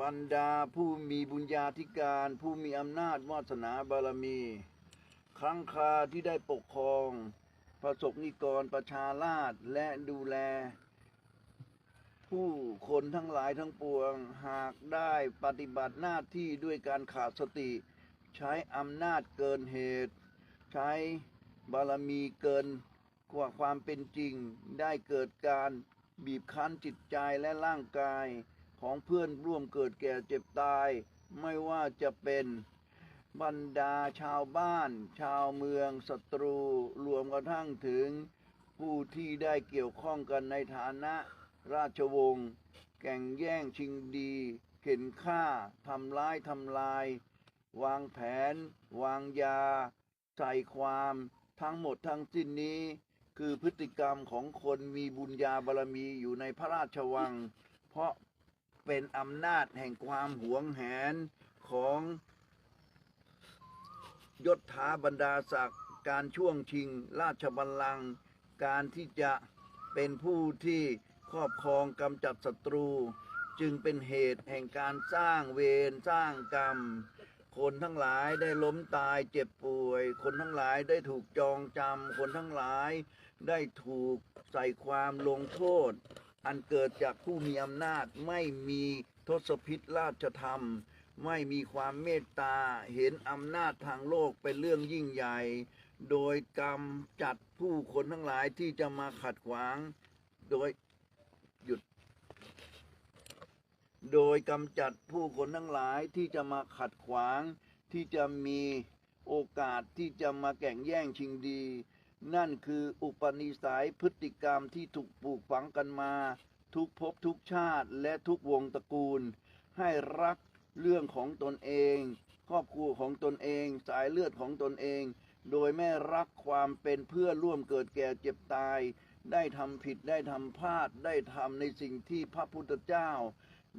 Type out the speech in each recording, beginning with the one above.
บรรดาผู้มีบุญญาธิการ ผู้มีอำนาจวาสนาบารมี ครั้งคาที่ได้ปกครอง ประสบนิกรประชาราษฎรและดูแล ผู้คนทั้งหลายทั้งปวง หากได้ปฏิบัติหน้าที่ด้วยการขาดสติ ใช้อำนาจเกินเหตุ ใช้บารมีเกินกว่าความเป็นจริง ได้เกิดการบีบคั้นจิตใจและร่างกาย ของเพื่อนร่วมเกิดแก่เจ็บตาย ไม่ว่าจะเป็นบรรดาชาวบ้าน ชาวเมืองศัตรู รวมกระทั่งถึงผู้ที่ได้เกี่ยวข้องกันในฐานะราชวงศ์แก่งแย่งชิงดี เข็นฆ่าทำร้ายทำลาย วางแผน วางยา ใส่ความทั้งหมดทั้งสิ้นนี้ คือพฤติกรรมของคนมีบุญญาบารมีอยู่ในพระราชวัง เพราะ เป็นอำนาจแห่งความหวงแหนของยศถาบรรดาศักดิ์การช่วงชิง ราชบัลลังก์การที่จะเป็นผู้ที่ครอบครองกำจัดศัตรู จึงเป็นเหตุแห่งการสร้างเวรสร้างกรรม คนทั้งหลายได้ล้มตายเจ็บป่วย คนทั้งหลายได้ถูกจองจำคนทั้งหลายได้ถูกใส่ความลงโทษ อันเกิดจากผู้มีอำนาจไม่มีทศพิษราชธรรม ไม่มีความเมตตาเห็นอำนาจทางโลกเป็นเรื่องยิ่งใหญ่ โดยกรรมจัดผู้คนทั้งหลายที่จะมาขัดขวาง โดยหยุด โดยกำจัดผู้คนทั้งหลายที่จะมาขัดขวาง ที่จะมีโอกาสที่จะมาแก่งแย่งชิงดี นั่นคืออุปนิสัยพฤติกรรมที่ถูกปลูกฝังกันมา ทุกภพทุกชาติและทุกวงตระกูล ให้รักเรื่องของตนเอง ครอบครัวของตนเอง สายเลือดของตนเอง โดยไม่รักความเป็นเพื่อร่วมเกิดแก่เจ็บตาย ได้ทำผิดได้ทำพลาดได้ทำในสิ่งที่พระพุทธเจ้า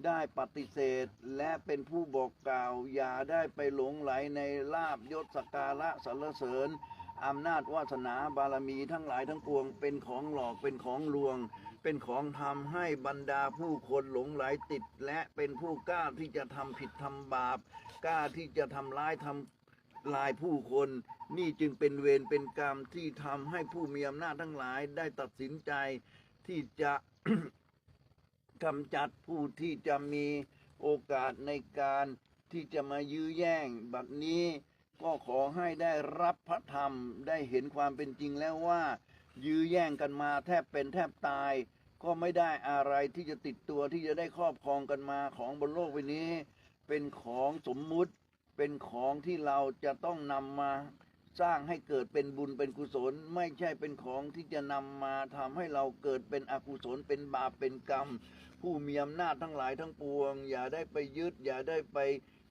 ได้ปฏิเสธและเป็นผู้บอกกล่าว อย่าได้ไปหลงไหลในลาบยศสกการะสรรเสริญ อำนาจวาสนาบารมีทั้งหลายทั้งปวง เป็นของหลอกเป็นของลวง เป็นของทำให้บรรดาผู้คนหลงไหลติด และเป็นผู้กล้าที่จะทำผิดทำบาป กล้าที่จะทำร้ายทำลายผู้คน นี่จึงเป็นเวรเป็นกรรมที่ทำให้ผู้มีอำนาจทั้งหลายได้ตัดสินใจที่จะกำจัดผู้ที่จะมีโอกาสในการที่จะมายื้อแย่งบัดนี้ ก็ขอให้ได้รับพระธรรมได้เห็นความเป็นจริงแล้วว่า ยื้อแย่งกันมาแทบเป็นแทบตาย ก็ไม่ได้อะไรที่จะติดตัวที่จะได้ครอบครองกันมาของบนโลกใบนี้ เป็นของสมมุติเป็นของที่เราจะต้องนำมาสร้างให้เกิดเป็นบุญเป็นกุศล ไม่ใช่เป็นของที่จะนำมาทำให้เราเกิดเป็นอกุศลเป็นบาปเป็นกรรม ผู้มีอำนาจทั้งหลายทั้งปวง อย่าได้ไปยึดอย่าได้ไป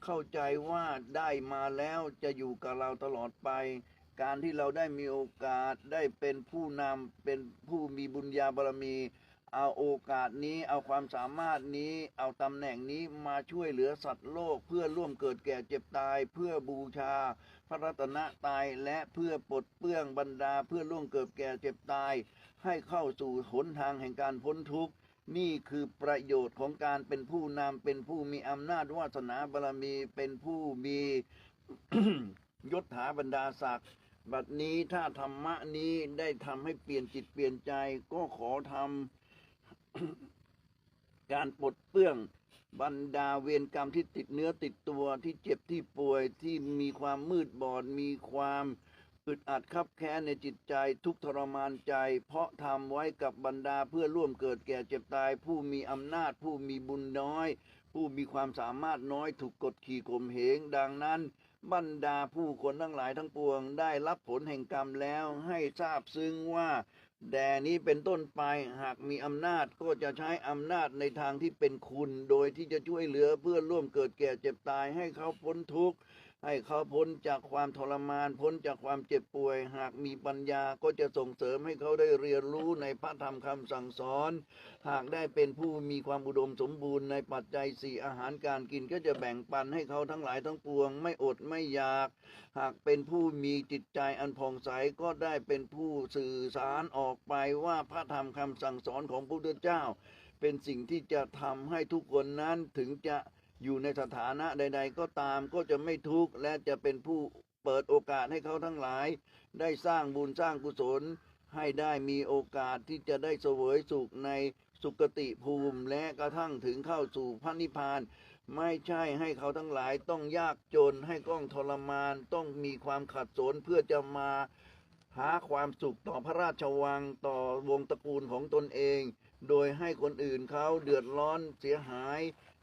เข้าใจว่าได้มาแล้วจะอยู่กับเราตลอดไป การที่เราได้มีโอกาสได้เป็นผู้นำเป็นผู้มีบุญญาบารมี เอาโอกาสนี้เอาความสามารถนี้เอาตำแหน่งนี้มาช่วยเหลือสัตว์โลก เพื่อร่วมเกิดแก่เจ็บตาย เพื่อบูชา พระรัตนตรัยและเพื่อปลดเปลื้องบรรดา เพื่อร่วมเกิดแก่เจ็บตาย ให้เข้าสู่หนทางแห่งการพ้นทุกข์ นี่คือประโยชน์ของการเป็นผู้นำเป็นผู้มีอำนาจวาสนาบารมีเป็นผู้มียศถาบรรดาศักดิ์บัดนี้ถ้าธรรมะนี้ได้ทำให้เปลี่ยนจิตเปลี่ยนใจก็ขอทำการปลดเปลื้องบรรดาเวรกรรมที่ติดเนื้อติดตัวที่เจ็บที่ป่วยที่มีความมืดบอดมีความ อึดอัดคับแค้นในจิตใจทุกทรมานใจ เพราะทำไว้กับบรรดาเพื่อร่วมเกิดแก่เจ็บตาย ผู้มีอำนาจ ผู้มีบุญน้อย ผู้มีความสามารถน้อยถูกกดขี่ข่มเหง ดังนั้น บรรดาผู้คนทั้งหลายทั้งปวง ได้รับผลแห่งกรรมแล้วให้ทราบซึ้งว่าแด่นี้เป็นต้นไปหากมีอำนาจก็จะใช้อำนาจในทางที่เป็นคุณ โดยที่จะช่วยเหลือเพื่อนร่วมเกิดแก่เจ็บตายให้เขาพ้นทุกข์ ให้เขาพ้นจากความทรมาน พ้นจากความเจ็บป่วย หากมีปัญญาก็จะส่งเสริมให้เขาได้เรียนรู้ในพระธรรมคำสั่งสอน หากได้เป็นผู้มีความอุดมสมบูรณ์ในปัจจัยสี่อาหารการกินก็จะแบ่งปันให้เขาทั้งหลายทั้งปวง ไม่อดไม่อยาก หากเป็นผู้มีจิตใจอันผ่องใสก็ได้เป็นผู้สื่อสารออกไปว่าพระธรรมคำสั่งสอนของพระพุทธเจ้า เป็นสิ่งที่จะทำให้ทุกคนนั้นถึงจะ อยู่ในสถานะใด ๆ ก็ตามก็จะไม่ทุกข์และจะเป็นผู้เปิดโอกาสให้เขาทั้งหลาย ได้สร้างบุญสร้างกุศล ให้ได้มีโอกาสที่จะได้เสวยสุขในสุคติภูมิและกระทั่งถึงเข้าสู่พระนิพพาน ไม่ใช่ให้เขาทั้งหลายต้องยากจนให้ต้องทรมานต้องมีความขัดสนเพื่อจะมาหาความสุขต่อพระราชวังต่อวงตระกูลของตนเอง โดยให้คนอื่นเขาเดือดร้อนเสียหาย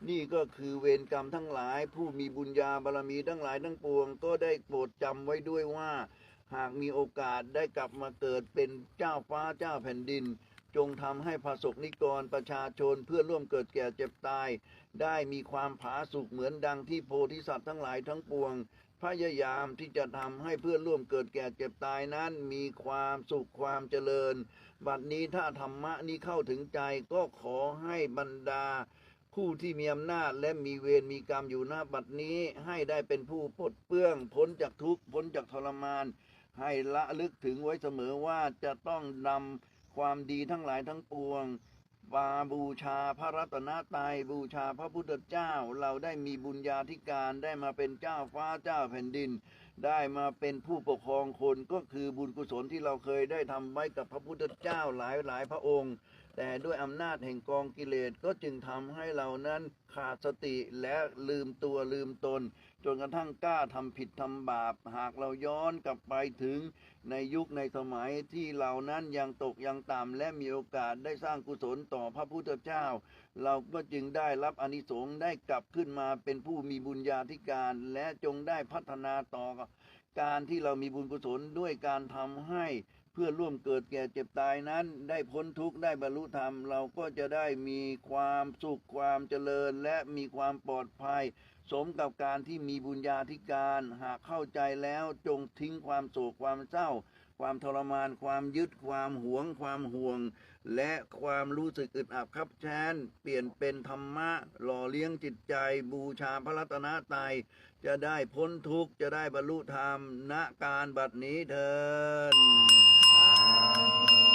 นี่ก็คือเวรกรรมทั้งหลาย ผู้มีบุญญาบารรมีทั้งหลายทั้งปวง ก็ได้โปรดจำไว้ด้วยว่า หากมีโอกาสได้กลับมาเกิดเป็นเจ้าฟ้าเจ้าแผ่นดิน จงทำให้ประสบนิกรประชาชนเพื่อร่วมเกิดแก่เจ็บตาย ได้มีความผาสุกเหมือนดังที่โพธิสัตว์ทั้งหลายทั้งปวง พยายามที่จะทำให้เพื่อร่วมเกิดแก่เจ็บตายนั้น มีความสุขความเจริญ บัดนี้ถ้าธรรมะนี้เข้าถึงใจก็ขอให้บรรดา ผู้ที่มีอำนาจและมีเวรมีกรรมอยู่หน้าบัดนี้ให้ได้เป็นผู้ปลดเปลื้องพ้นจากทุกข์พ้นจากทรมาน ให้ละลึกถึงไว้เสมอว่าจะต้องนำความดีทั้งหลายทั้งปวงบาบูชาพระรัตนตรัยบูชาพระพุทธเจ้า เราได้มีบุญญาธิการได้มาเป็นเจ้าฟ้าเจ้าแผ่นดิน ได้มาเป็นผู้ปกครองคนก็คือบุญกุศลที่เราเคยได้ทำไว้กับพระพุทธเจ้าหลายหลายพระองค์ แต่ด้วยอำนาจแห่งกองกิเลสก็จึงทำให้เรานั้นขาดสติและลืมตัวลืมตน จนกระทั่งกล้าทำผิดทำบาป หากเราย้อนกลับไปถึงในยุคในสมัยที่เรานั้นยังตกยังต่ำและมีโอกาสได้สร้างกุศลต่อพระพุทธเจ้า เราก็จึงได้รับอนิสงส์ได้กลับขึ้นมาเป็นผู้มีบุญญาธิการและจงได้พัฒนาต่อการที่เรามีบุญกุศลด้วยการทำให้ พื่อร่วมเกิดแก่เจ็บตายนั้น ได้พ้นทุกข์ได้บรรลุธรรม เราก็จะได้มีความสุขความเจริญและมีความปลอดภัย สมกับการที่มีบุญญาธิการ หากเข้าใจแล้วจงทิ้งความโศกความเศร้า ความทรมาน ความยึดความหวง ความห่วง และความรู้สึกอึดอับครับแค้นเปลี่ยนเป็นธรรมะ หล่อเลี้ยงจิตใจ บูชาพระรัตนตรัยจะได้พ้นทุกข์จะได้บรรลุธรรมณการบัดนี้เถิ น